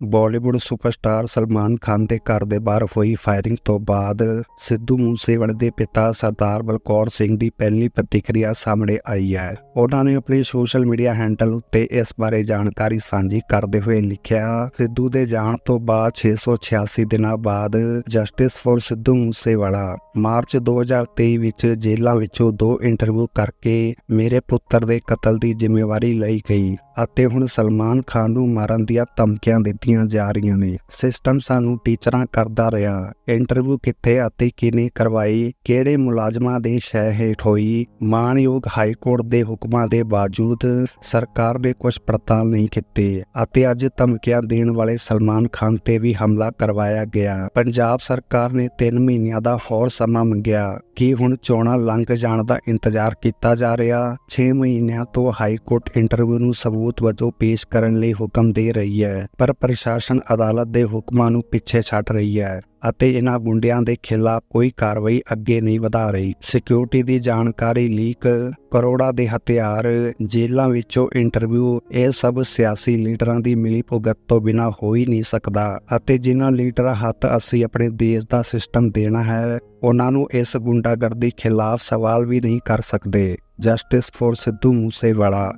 Bollywood superstar Salman Khan ਦੇ ਘਰ ਦੇ ਬਾਹਰ ਹੋਈ ਫਾਇਰਿੰਗ ਤੋਂ ਬਾਅਦ ਸਿੱਧੂ ਮੂਸੇਵਾਲੇ ਦੇ ਪਿਤਾ ਸਰਦਾਰ ਬਲਕੌਰ ਸਿੰਘ ਦੀ ਪਹਿਲੀ ਪ੍ਰਤੀਕਿਰਿਆ ਸਾਹਮਣੇ ਆਈ ਹੈ। ਉਹਨਾਂ ਨੇ ਆਪਣੇ ਸੋਸ਼ਲ ਮੀਡੀਆ ਹੈਂਡਲ ਉੱਤੇ ਇਸ ਬਾਰੇ ਜਾਣਕਾਰੀ ਸਾਂਝੀ ਕਰਦੇ ਹੋਏ ਲਿਖਿਆ, ਸਿੱਧੂ ਦੇ ਜਾਣ ਤੋਂ ਬਾਅਦ 686 ਦਿਨਾਂ ਬਾਅਦ justice for Sidhu Moosewala March 2023 ਵਿੱਚ ਜੇਲ੍ਹਾਂ ਵਿੱਚੋਂ ਦੋ ਇੰਟਰਵਿਊ ਕਰਕੇ ਮੇਰੇ ਪੁੱਤਰ ਦੇ ਕਤਲ ਦੀ ਜ਼ਿੰਮੇਵਾਰੀ ਲਈ ਗਈ ਅਤੇ ਹੁਣ ਸਲਮਾਨ ਖਾਨ ਨੂੰ ਮਾਰਨ ਦੀਆਂ ਧਮਕੀਆਂ ਦਿੱਤੀਆਂ ਜਾ ਰਹੀਆਂ ਨੇ। ਸਿਸਟਮ ਸਾਨੂੰ ਟੀਚਰਾਂ ਕਰਦਾ ਰਿਹਾ। ਇੰਟਰਵਿਊ ਕਿੱਥੇ ਅਤੇ ਕਿਨੇ ਕਰਵਾਈ, ਕਿਹੜੇ ਮੁਲਾਜ਼ਮਾਂ ਦੇ ਸ਼ਹਿ ਹੇਠ ਹੋਈ ਮਾਨਯੋਗ ਹਾਈ ਕੋਰਟ ਦੇ ਹੁਕਮਾਂ ਦੇ ਬਾਵਜੂਦ ਸਰਕਾਰ ਨੇ ਕੁਝ ਪੜਤਾਲ ਨਹੀਂ ਕੀਤੇ ਅਤੇ ਅੱਜ ਧਮਕੀਆਂ ਦੇਣ ਵਾਲੇ ਸਲਮਾਨ ਖਾਨ ਤੇ ਵੀ ਹਮਲਾ ਕਰਵਾਇਆ ਗਿਆ। ਪੰਜਾਬ ਸਰਕਾਰ ਨੇ 3 ਮਹੀਨਿਆਂ ਦਾ ਹੋਰ ਸਮਾਂ ਮੰਗਿਆ। ਕਿ ਹੁਣ ਚੋਣਾਂ ਲੰਘ ਜਾਣ ਦਾ ਇੰਤਜ਼ਾਰ ਕੀਤਾ ਜਾ ਰਿਹਾ? 6 ਮਹੀਨਿਆਂ ਤੋਂ ਹਾਈ ਕੋਰਟ ਇੰਟਰਵਿਊ ਨੂੰ ਸਬੂਤ ਵਜੋਂ ਪੇਸ਼ ਕਰਨ ਲਈ ਹੁਕਮ ਦੇ ਰਹੀ ਹੈ, ਪਰ ਪ੍ਰਸ਼ਾਸਨ ਅਦਾਲਤ ਦੇ ਹੁਕਮਾਂ ਨੂੰ ਪਿੱਛੇ ਛੱਡ ਰਹੀ ਹੈ ਅਤੇ ਇਹਨਾਂ ਗੁੰਡਿਆਂ ਦੇ ਖਿਲਾਫ ਕੋਈ ਕਾਰਵਾਈ ਅੱਗੇ ਨਹੀਂ ਵਧਾ ਰਹੀ। ਸਿਕਿਉਰਿਟੀ ਦੀ ਜਾਣਕਾਰੀ ਲੀਕ ਕਰੋੜਾਂ ਦੇ ਹਥਿਆਰ ਜੇਲ੍ਹਾਂ ਵਿੱਚੋਂ ਇੰਟਰਵਿਊ ਇਹ ਸਭ ਸਿਆਸੀ ਲੀਡਰਾਂ ਦੀ ਮਿਲੀ ਭੁਗਤ ਤੋਂ ਬਿਨਾ ਹੋ ਹੀ ਨਹੀਂ ਸਕਦਾ ਅਤੇ ਜਿਨ੍ਹਾਂ ਲੀਡਰਾਂ ਹੱਥ ਅਸੀਂ ਆਪਣੇ ਦੇਸ਼ ਦਾ ਸਿਸਟਮ ਦੇਣਾ ਹੈ, ਉਹਨਾਂ ਨੂੰ ਇਸ ਗੁੰਡਾਗਰਦੀ ਖਿਲਾਫ ਸਵਾਲ ਵੀ ਨਹੀਂ ਕਰ ਸਕਦੇ। Justice for Sidhu Moosewala